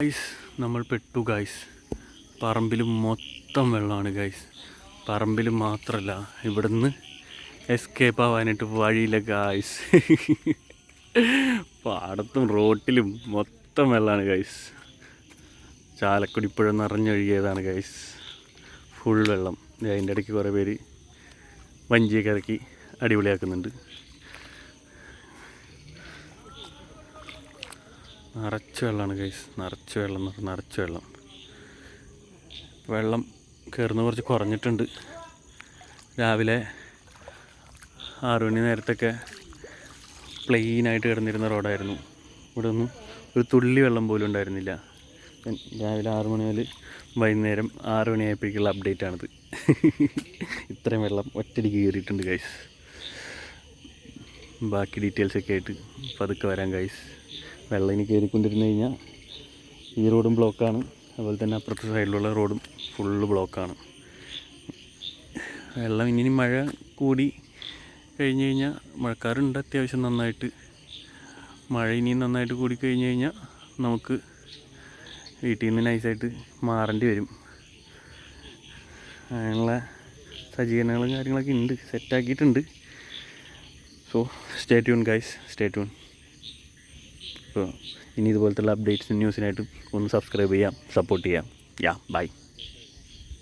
Guys നമ്മൾ പെട്ടു guys പറമ്പിൽ മൊത്തം വെള്ളമാണ് ഗൈസ് പറമ്പിൽ മാത്രമല്ല ഇവിടുന്ന് എസ്കേപ്പ് ആവാനായിട്ട് വഴിയില്ല ഗൈസ് പാടത്തും റോട്ടിലും മൊത്തം വെള്ളമാണ് ഗൈസ് ചാലക്കുടി പുഴ നിറഞ്ഞൊഴുകിയതാണ് ഗൈസ് ഫുൾ വെള്ളം. അതിന്റെ ഇടയ്ക്ക് കുറേ പേര് വഞ്ചിയൊക്കെ ഇറക്കി അടിപൊളിയാക്കുന്നുണ്ട്. നിറച്ച് വെള്ളമാണ് ഗൈസ് നിറച്ച് വെള്ളം എന്ന് പറഞ്ഞാൽ നിറച്ച് വെള്ളം. വെള്ളം കയറുന്ന കുറച്ച് കുറഞ്ഞിട്ടുണ്ട്. രാവിലെ ആറു മണി നേരത്തൊക്കെ പ്ലെയിനായിട്ട് കിടന്നിരുന്ന റോഡായിരുന്നു ഇവിടെ ഒന്നും ഒരു തുള്ളി വെള്ളം പോലും ഉണ്ടായിരുന്നില്ല. രാവിലെ ആറു മണി മുതൽ വൈകുന്നേരം ആറു മണിയായപ്പോഴേക്കുള്ള അപ്ഡേറ്റ് ആണിത്. ഇത്രയും വെള്ളം ഒറ്റടിക്ക് കയറിയിട്ടുണ്ട് ഗൈസ് ബാക്കി ഡീറ്റെയിൽസൊക്കെ ആയിട്ട് പതുക്കെ വരാം ഗൈസ് വെള്ളം ഇനി കയറിക്കൊണ്ടിരുന്ന് കഴിഞ്ഞാൽ ഈ റോഡും ബ്ലോക്കാണ്. അതുപോലെ തന്നെ അപ്പുറത്തെ സൈഡിലുള്ള റോഡും ഫുള്ള് ബ്ലോക്കാണ്. വെള്ളം ഇനി മഴ കൂടി കഴിഞ്ഞ് കഴിഞ്ഞാൽ മഴക്കാറുണ്ട് അത്യാവശ്യം നന്നായിട്ട്. മഴ ഇനിയും നന്നായിട്ട് കൂടി കഴിഞ്ഞ് കഴിഞ്ഞാൽ നമുക്ക് വീട്ടിൽ നിന്ന് നൈസായിട്ട് മാറേണ്ടി വരും. അങ്ങനെയുള്ള സജ്ജീകരണങ്ങളും കാര്യങ്ങളൊക്കെ ഉണ്ട്. സെറ്റാക്കിയിട്ടുണ്ട് so stay tune guys stay tune അപ്പോൾ ഇനി ഇതുപോലത്തുള്ള അപ്ഡേറ്റ്സും ന്യൂസിനായിട്ട് ഒന്ന് സബ്സ്ക്രൈബ് ചെയ്യാം സപ്പോർട്ട് ചെയ്യാം. യാ ബൈ